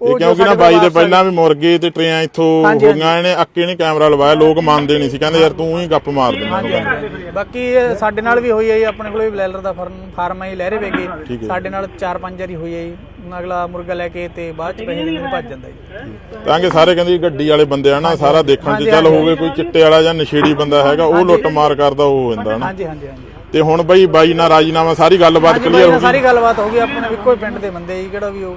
ਇਹ ਕਿਉਂਕਿ ਨਾ ਬਾਈ ਦੇ ਪਹਿਲਾਂ ਵੀ ਮੁਰਗੇ ਤੇ ਟਰੇਆਂ ਇੱਥੋਂ ਹੋਈਆਂ ਇਹਨੇ ਅੱਕੇ ਨੇ ਕੈਮਰਾ ਲਵਾਇਆ ਲੋਕ ਮੰਨਦੇ ਨਹੀਂ ਸੀ। ਕਹਿੰਦੇ ਯਾਰ ਤੂੰ ਹੀ ਗੱਪ ਮਾਰ ਦਿੰਦਾ। ਬਾਕੀ ਸਾਡੇ ਨਾਲ ਵੀ ਹੋਈ ਹੈ ਆਪਣੇ ਕੋਲ ਬਲੈਲਰ ਦਾ ਫਾਰਮ ਫਾਰਮ ਹੈ ਲਹਿਰੇ ਵੇਗੇ ਸਾਡੇ ਨਾਲ 4-5 ਵਾਰੀ ਹੋਈ ਹੈ ਅਗਲਾ ਮੁਰਗਾ ਲੈ ਕੇ ਤੇ ਬਾਅਦ ਚ ਪੈਸੇ ਦੇਣੇ ਭੱਜ ਜਾਂਦਾ ਜੀ। ਤਾਂ ਕਿ ਸਾਰੇ ਕਹਿੰਦੇ ਗੱਡੀ ਵਾਲੇ ਬੰਦੇ ਆ ਨਾ ਸਾਰਾ ਦੇਖਣ 'ਚ ਚੱਲ ਹੋਵੇ ਕੋਈ ਚਿੱਟੇ ਵਾਲਾ ਜਾਂ ਨਸ਼ੇੜੀ ਬੰਦਾ ਹੈਗਾ ਉਹ ਲੁੱਟ ਮਾਰ ਕਰਦਾ ਉਹ ਹੋ ਜਾਂਦਾ ਨਾ। ਹਾਂਜੀ ਹਾਂਜੀ ਹਾਂਜੀ। ਤੇ ਹੁਣ ਬਈ ਬਾਈ ਨਾਲ ਰਾਜੀਨਾਮਾ ਸਾਰੀ ਗੱਲਬਾਤ ਕਲੀਅਰ ਹੋ ਨਾਲ ਸਾਰੀ ਗੱਲਬਾਤ ਹੋ ਗਈ ਆਪਣੇ ਇੱਕੋ ਹੀ ਪਿੰਡ ਦੇ ਬੰਦੇ ਜੀ ਕਿਹੜਾ ਵੀ ਉਹ।